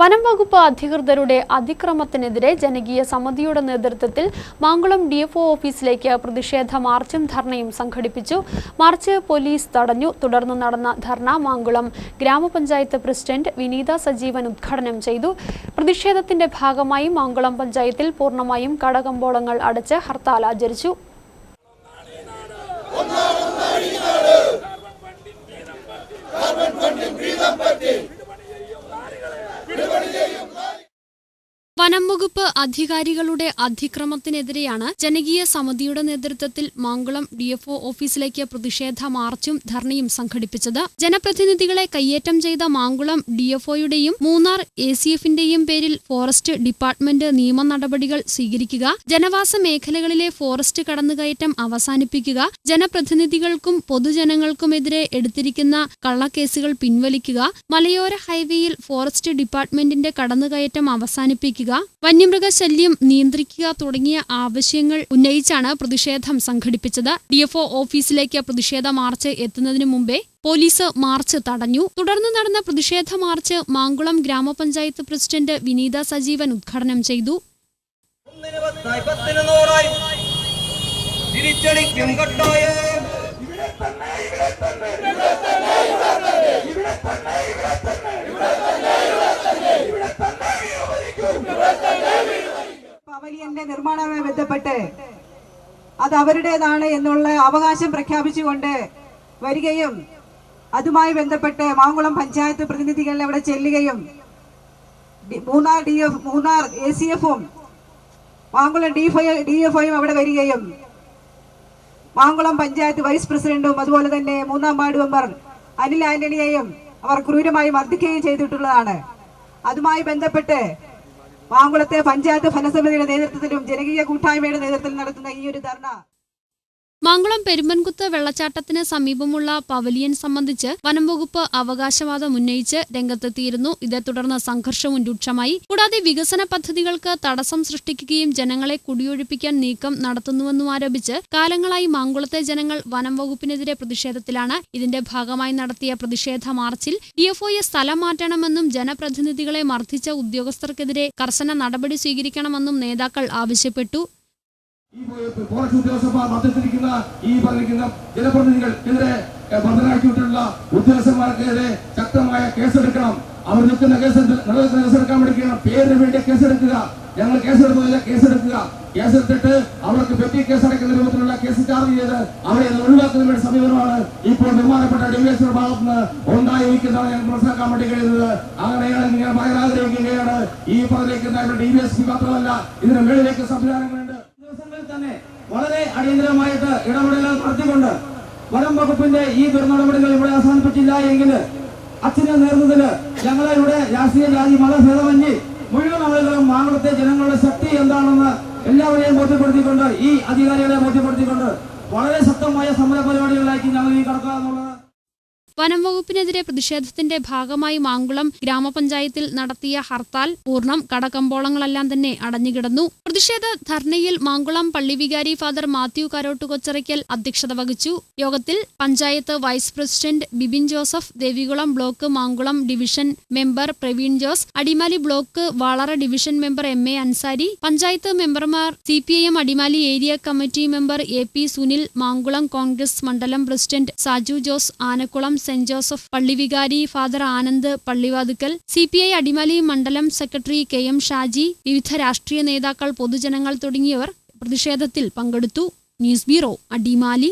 വനം വകുപ്പ് അധികൃതരുടെ അതിക്രമത്തിനെതിരെ ജനകീയ സമിതിയുടെ നേതൃത്വത്തിൽ മാങ്കുളം ഡിഎഫ്ഒ ഓഫീസിലേക്ക് പ്രതിഷേധ മാർച്ചും ധർണയും സംഘടിപ്പിച്ചു. മാർച്ച് പോലീസ് തടഞ്ഞു. തുടർന്ന് നടന്ന ധർണ മാങ്കുളം ഗ്രാമപഞ്ചായത്ത് പ്രസിഡന്റ് വിനീത സജീവൻ ഉദ്ഘാടനം ചെയ്തു. പ്രതിഷേധത്തിന്റെ ഭാഗമായി മാങ്കുളം പഞ്ചായത്തിൽ പൂർണമായും കടകമ്പോളങ്ങൾ അടച്ച് ഹർത്താൽ ആചരിച്ചു. വനം വകുപ്പ് അധികാരികളുടെ അതിക്രമത്തിനെതിരെയാണ് ജനകീയ സമിതിയുടെ നേതൃത്വത്തിൽ മാങ്കുളം ഡിഎഫ്ഒ ഓഫീസിലേക്ക് പ്രതിഷേധ മാർച്ചും ധർണയും സംഘടിപ്പിച്ചത്. ജനപ്രതിനിധികളെ കയ്യേറ്റം ചെയ്ത മാങ്കുളം ഡിഎഫ്ഒയുടെയും മൂന്നാർ എ സി എഫിന്റെയും പേരിൽ ഫോറസ്റ്റ് ഡിപ്പാർട്ട്മെന്റ് നിയമ നടപടികൾ സ്വീകരിക്കുക ജനവാസ മേഖലകളിലെ ഫോറസ്റ്റ് കടന്നുകയറ്റം അവസാനിപ്പിക്കുക ജനപ്രതിനിധികൾക്കും പൊതുജനങ്ങൾക്കുമെതിരെ എടുത്തിരിക്കുന്ന കള്ളക്കേസുകൾ പിൻവലിക്കുക മലയോര ഹൈവേയിൽ ഫോറസ്റ്റ് ഡിപ്പാർട്ട്മെന്റിന്റെ കടന്നുകയറ്റം അവസാനിപ്പിക്കുക വന്യമൃഗശല്യം നിയന്ത്രിക്കുക തുടങ്ങിയ ആവശ്യങ്ങൾ ഉന്നയിച്ചാണ് പ്രതിഷേധം സംഘടിപ്പിച്ചത്. ഡിഎഫ്ഒ ഓഫീസിലേക്ക് പ്രതിഷേധ മാർച്ച് എത്തുന്നതിന് മുമ്പേ പോലീസ് മാർച്ച് തടഞ്ഞു. തുടർന്ന് നടന്ന പ്രതിഷേധ മാർച്ച് മാങ്കുളം ഗ്രാമപഞ്ചായത്ത് പ്രസിഡന്റ് വിനീത സജീവൻ ഉദ്ഘാടനം ചെയ്തു. തിരിച്ചടിക്കും പവലിയന്റെ നിർമ്മാണവുമായി ബന്ധപ്പെട്ട് അത് അവരുടേതാണ് എന്നുള്ള അവകാശം പ്രഖ്യാപിച്ചുകൊണ്ട് വരികയും അതുമായി ബന്ധപ്പെട്ട് മാങ്കുളം പഞ്ചായത്ത് പ്രതിനിധികൾ അവിടെ ചെല്ലുകയും Munnar D F Munnar A C എഫും മാങ്കുളം ഡി ഡി അവിടെ വരികയും മാങ്കുളം പഞ്ചായത്ത് വൈസ് പ്രസിഡന്റും അതുപോലെ തന്നെ മൂന്നാം വാർഡ് മെമ്പർ അനിൽ ആന്റണിയെയും അവർ ക്രൂരമായി മർദ്ദിക്കുകയും ചെയ്തിട്ടുള്ളതാണ്. അതുമായി ബന്ധപ്പെട്ട് മാങ്കുളത്തെ പഞ്ചായത്ത് ഫലസമിതിയുടെ നേതൃത്വത്തിലും ജനകീയ കൂട്ടായ്മയുടെ നേതൃത്വത്തിൽ നടത്തുന്ന ഈ ഒരു ധർണ. മാങ്കുളം പെരുമ്പൻകുത്ത് വെള്ളച്ചാട്ടത്തിന് സമീപമുള്ള പവലിയൻ സംബന്ധിച്ച് വനംവകുപ്പ് അവകാശവാദം ഉന്നയിച്ച് രംഗത്തെത്തിയിരുന്നു. ഇതേ തുടർന്ന് സംഘർഷവും രൂക്ഷമായി. കൂടാതെ വികസന പദ്ധതികൾക്ക് തടസ്സം സൃഷ്ടിക്കുകയും ജനങ്ങളെ കുടിയൊഴിപ്പിക്കാൻ നീക്കം നടത്തുന്നുവെന്നും ആരോപിച്ച് കാലങ്ങളായി മാങ്കുളത്തെ ജനങ്ങൾ വനംവകുപ്പിനെതിരെ പ്രതിഷേധത്തിലാണ്. ഇതിന്റെ ഭാഗമായി നടത്തിയ പ്രതിഷേധ മാർച്ചിൽ ഡിഎഫ്ഒയെ സ്ഥലം മാറ്റണമെന്നും ജനപ്രതിനിധികളെ മർദ്ദിച്ച ഉദ്യോഗസ്ഥർക്കെതിരെ കർശന നടപടി സ്വീകരിക്കണമെന്നും നേതാക്കൾ ആവശ്യപ്പെട്ടു. ഫോറസ്റ്റ് ഉദ്യോഗസ്ഥന്മാർ മദ്യത്തിരിക്കുന്ന ഈ പറഞ്ഞിരിക്കുന്ന ജനപ്രതിനിധികൾക്കെതിരെ ഏഹ്, മർദ്ദനാക്കിയിട്ടുള്ള ഉദ്യോഗസ്ഥന്മാർക്കെതിരെ ശക്തമായ കേസെടുക്കണം. അവർ നിൽക്കുന്ന കേസ് കേസെടുക്കാൻ വേണ്ടി പേരിന് വേണ്ടി കേസെടുക്കുക. ഞങ്ങൾ കേസെടുക്കുന്നില്ല കേസെടുക്കുക. കേസെടുത്തിട്ട് അവർക്ക് പെറ്റി കേസ് അടയ്ക്കുന്ന രൂപത്തിലുള്ള കേസ് ചാർജ് ചെയ്ത് അവരെ ഒഴിവാക്കുന്ന വേണ്ടി സമീപനമാണ് ഇപ്പോൾ ബഹുമാനപ്പെട്ട ഡിവിഎസ്പിയുടെ ഭാഗത്ത് നിന്ന് ഉണ്ടായിരിക്കുന്നതാണ് ഞങ്ങൾ മനസ്സിലാക്കാൻ വേണ്ടി കഴിയുന്നത്. അങ്ങനെയാണ് ഞാൻ പറയാൻ ആഗ്രഹിക്കുകയാണ് ഈ പറഞ്ഞിരിക്കുന്ന ഡി വി എസ് പി മാത്രമല്ല ഇതിന് മേളിലേക്ക് സംവിധാനങ്ങളുണ്ട്. തന്നെ വളരെ അടിയന്തരമായിട്ട് ഇടപെടലുകൾ നടത്തിക്കൊണ്ട് വനം വകുപ്പിന്റെ ഈ ദുർനടപടികൾ ഇവിടെ അവസാനിപ്പിച്ചില്ല എങ്കിൽ അച്ഛന്റെ നേതൃത്വത്തിൽ ഞങ്ങളെ ഇവിടെ രാഷ്ട്രീയ ജാതി മതഭേദമന്യേ മുഴുവൻ ആളുകളും മാങ്കുളത്തെ ജനങ്ങളുടെ ശക്തി എന്താണെന്ന് എല്ലാവരെയും ബോധ്യപ്പെടുത്തിക്കൊണ്ട് ഈ അധികാരികളെ ബോധ്യപ്പെടുത്തിക്കൊണ്ട് വളരെ ശക്തമായ സമര പരിപാടികളിലേക്ക് ഞങ്ങൾ ഈ കടക്കുക എന്നുള്ളത് വനം വകുപ്പിനെതിരെ പ്രതിഷേധത്തിന്റെ ഭാഗമായി മാങ്കുളം ഗ്രാമപഞ്ചായത്തിൽ നടത്തിയ ഹർത്താൽ പൂർണം കടകമ്പോളങ്ങളെല്ലാം തന്നെ അടഞ്ഞുകിടന്നു. പ്രതിഷേധ ധർണയിൽ മാങ്കുളം പള്ളി വികാരി ഫാദർ മാത്യു കരോട്ട് കൊച്ചറയ്ക്കൽ അധ്യക്ഷത വഹിച്ചു. യോഗത്തിൽ panchayat vice president Bibin Joseph Devikulam block Mankulam division member Praveen Jose Adimali block Valara division member M A Ansari panchayat മെമ്പർമാർ C P I M Adimali area committee member A P Sunil Mankulam Congress മണ്ഡലം president Saju Jose Anakkulam saint Joseph പള്ളിവികാരി father Anand Pallivathukkal C P I Adimali മണ്ഡലം secretary K M Shaji വിവിധ രാഷ്ട്രീയ നേതാക്കൾ പൊതുജനങ്ങൾ തുടങ്ങിയവർ പ്രതിഷേധത്തിൽ പങ്കെടുത്തു. News bureau Adimali.